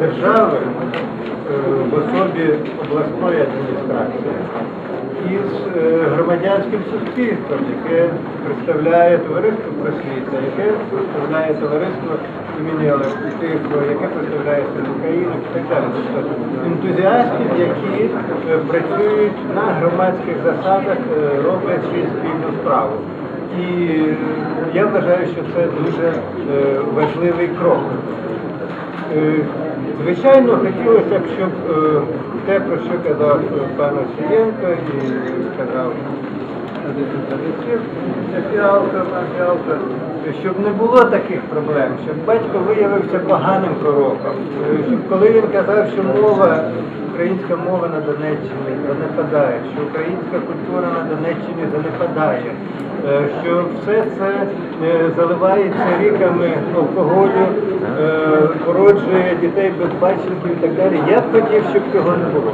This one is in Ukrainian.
держави е, в особі обласної адміністрації із е, громадянським суспільством, яке представляє товариство просвіта, яке представляє товариство імені Олега яке представляє Сил України і так далі. Тобто ентузіастів, які е, працюють на громадських засадах, роблять свою спільну справу. І я вважаю, що це дуже важливий крок. Е, Звичайно, хотілося б, щоб е, те, про що казав е, пан Осієнко і казав Фіалка, Фіалка, щоб не було таких проблем, щоб батько виявився поганим пророком, е, щоб коли він казав, що мова, українська мова на Донеччині занепадає, що українська культура на Донеччині занепадає, е, що все це е, заливається ріками алкоголю, е, породжує дітей без безбачників і так далі. Я б хотів, щоб цього не було.